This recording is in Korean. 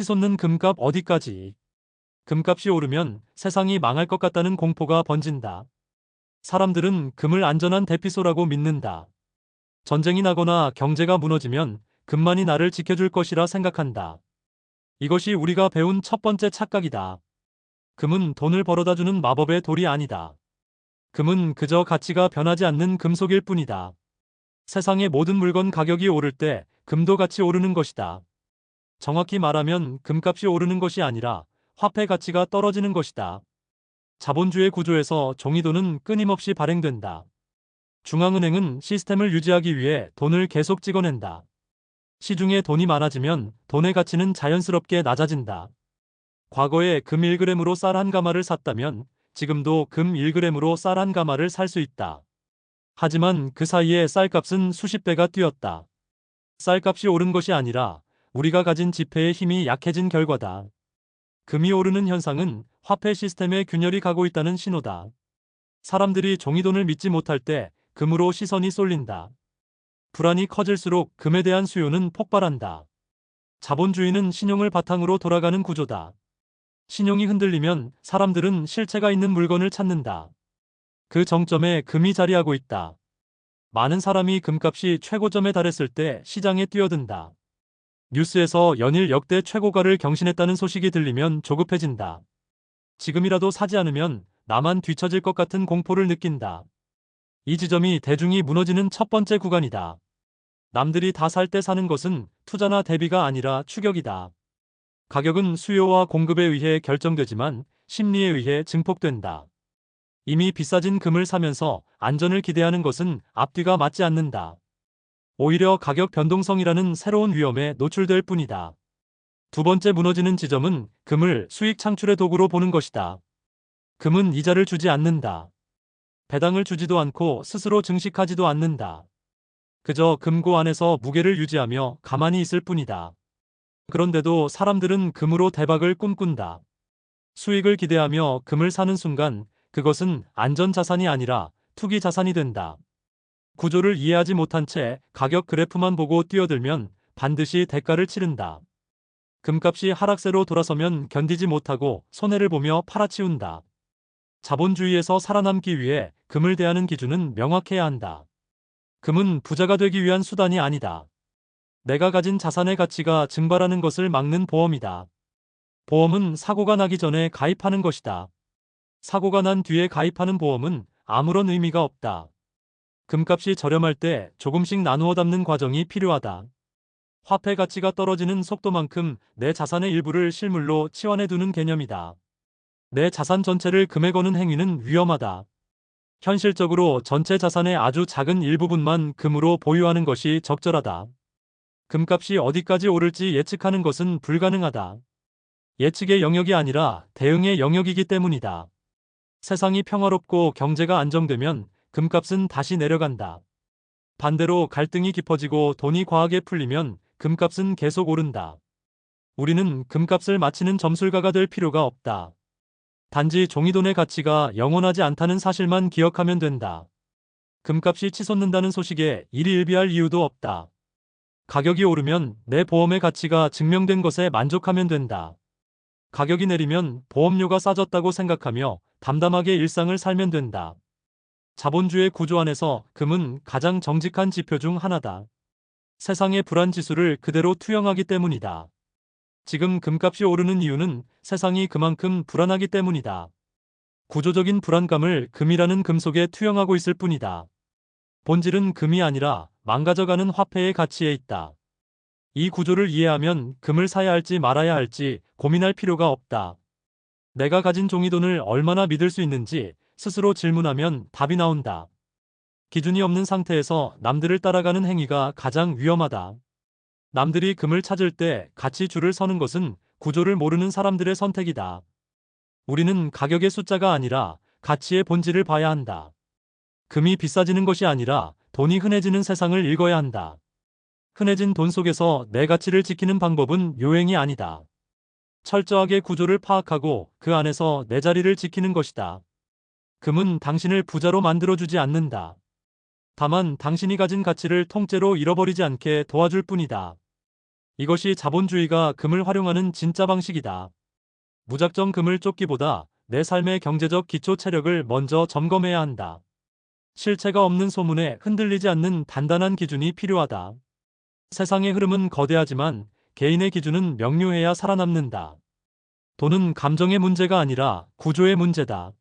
치솟는 금값 어디까지. 금값이 오르면 세상이 망할 것 같다는 공포가 번진다. 사람들은 금을 안전한 대피소라고 믿는다. 전쟁이 나거나 경제가 무너지면 금만이 나를 지켜줄 것이라 생각한다. 이것이 우리가 배운 첫 번째 착각이다. 금은 돈을 벌어다 주는 마법의 돌이 아니다. 금은 그저 가치가 변하지 않는 금속일 뿐이다. 세상의 모든 물건 가격이 오를 때 금도 같이 오르는 것이다. 정확히 말하면 금값이 오르는 것이 아니라 화폐 가치가 떨어지는 것이다. 자본주의 구조에서 종이돈은 끊임없이 발행된다. 중앙은행은 시스템을 유지하기 위해 돈을 계속 찍어낸다. 시중에 돈이 많아지면 돈의 가치는 자연스럽게 낮아진다. 과거에 금 1g으로 쌀 한 가마를 샀다면 지금도 금 1g으로 쌀 한 가마를 살 수 있다. 하지만 그 사이에 쌀값은 수십 배가 뛰었다. 쌀값이 오른 것이 아니라 우리가 가진 지폐의 힘이 약해진 결과다. 금이 오르는 현상은 화폐 시스템의 균열이 가고 있다는 신호다. 사람들이 종이돈을 믿지 못할 때 금으로 시선이 쏠린다. 불안이 커질수록 금에 대한 수요는 폭발한다. 자본주의는 신용을 바탕으로 돌아가는 구조다. 신용이 흔들리면 사람들은 실체가 있는 물건을 찾는다. 그 정점에 금이 자리하고 있다. 많은 사람이 금값이 최고점에 달했을 때 시장에 뛰어든다. 뉴스에서 연일 역대 최고가를 경신했다는 소식이 들리면 조급해진다. 지금이라도 사지 않으면 나만 뒤처질 것 같은 공포를 느낀다. 이 지점이 대중이 무너지는 첫 번째 구간이다. 남들이 다 살 때 사는 것은 투자나 대비가 아니라 추격이다. 가격은 수요와 공급에 의해 결정되지만 심리에 의해 증폭된다. 이미 비싸진 금을 사면서 안전을 기대하는 것은 앞뒤가 맞지 않는다. 오히려 가격 변동성이라는 새로운 위험에 노출될 뿐이다. 두 번째 무너지는 지점은 금을 수익 창출의 도구로 보는 것이다. 금은 이자를 주지 않는다. 배당을 주지도 않고 스스로 증식하지도 않는다. 그저 금고 안에서 무게를 유지하며 가만히 있을 뿐이다. 그런데도 사람들은 금으로 대박을 꿈꾼다. 수익을 기대하며 금을 사는 순간 그것은 안전 자산이 아니라 투기 자산이 된다. 구조를 이해하지 못한 채 가격 그래프만 보고 뛰어들면 반드시 대가를 치른다. 금값이 하락세로 돌아서면 견디지 못하고 손해를 보며 팔아치운다. 자본주의에서 살아남기 위해 금을 대하는 기준은 명확해야 한다. 금은 부자가 되기 위한 수단이 아니다. 내가 가진 자산의 가치가 증발하는 것을 막는 보험이다. 보험은 사고가 나기 전에 가입하는 것이다. 사고가 난 뒤에 가입하는 보험은 아무런 의미가 없다. 금값이 저렴할 때 조금씩 나누어 담는 과정이 필요하다. 화폐 가치가 떨어지는 속도만큼 내 자산의 일부를 실물로 치환해 두는 개념이다. 내 자산 전체를 금에 거는 행위는 위험하다. 현실적으로 전체 자산의 아주 작은 일부분만 금으로 보유하는 것이 적절하다. 금값이 어디까지 오를지 예측하는 것은 불가능하다. 예측의 영역이 아니라 대응의 영역이기 때문이다. 세상이 평화롭고 경제가 안정되면 금값은 다시 내려간다. 반대로 갈등이 깊어지고 돈이 과하게 풀리면 금값은 계속 오른다. 우리는 금값을 맞히는 점술가가 될 필요가 없다. 단지 종이돈의 가치가 영원하지 않다는 사실만 기억하면 된다. 금값이 치솟는다는 소식에 일희일비할 이유도 없다. 가격이 오르면 내 보험의 가치가 증명된 것에 만족하면 된다. 가격이 내리면 보험료가 싸졌다고 생각하며 담담하게 일상을 살면 된다. 자본주의 구조 안에서 금은 가장 정직한 지표 중 하나다. 세상의 불안 지수를 그대로 투영하기 때문이다. 지금 금값이 오르는 이유는 세상이 그만큼 불안하기 때문이다. 구조적인 불안감을 금이라는 금속에 투영하고 있을 뿐이다. 본질은 금이 아니라 망가져가는 화폐의 가치에 있다. 이 구조를 이해하면 금을 사야 할지 말아야 할지 고민할 필요가 없다. 내가 가진 종이돈을 얼마나 믿을 수 있는지 스스로 질문하면 답이 나온다. 기준이 없는 상태에서 남들을 따라가는 행위가 가장 위험하다. 남들이 금을 찾을 때 같이 줄을 서는 것은 구조를 모르는 사람들의 선택이다. 우리는 가격의 숫자가 아니라 가치의 본질을 봐야 한다. 금이 비싸지는 것이 아니라 돈이 흔해지는 세상을 읽어야 한다. 흔해진 돈 속에서 내 가치를 지키는 방법은 요행이 아니다. 철저하게 구조를 파악하고 그 안에서 내 자리를 지키는 것이다. 금은 당신을 부자로 만들어주지 않는다. 다만 당신이 가진 가치를 통째로 잃어버리지 않게 도와줄 뿐이다. 이것이 자본주의가 금을 활용하는 진짜 방식이다. 무작정 금을 쫓기보다 내 삶의 경제적 기초 체력을 먼저 점검해야 한다. 실체가 없는 소문에 흔들리지 않는 단단한 기준이 필요하다. 세상의 흐름은 거대하지만 개인의 기준은 명료해야 살아남는다. 돈은 감정의 문제가 아니라 구조의 문제다.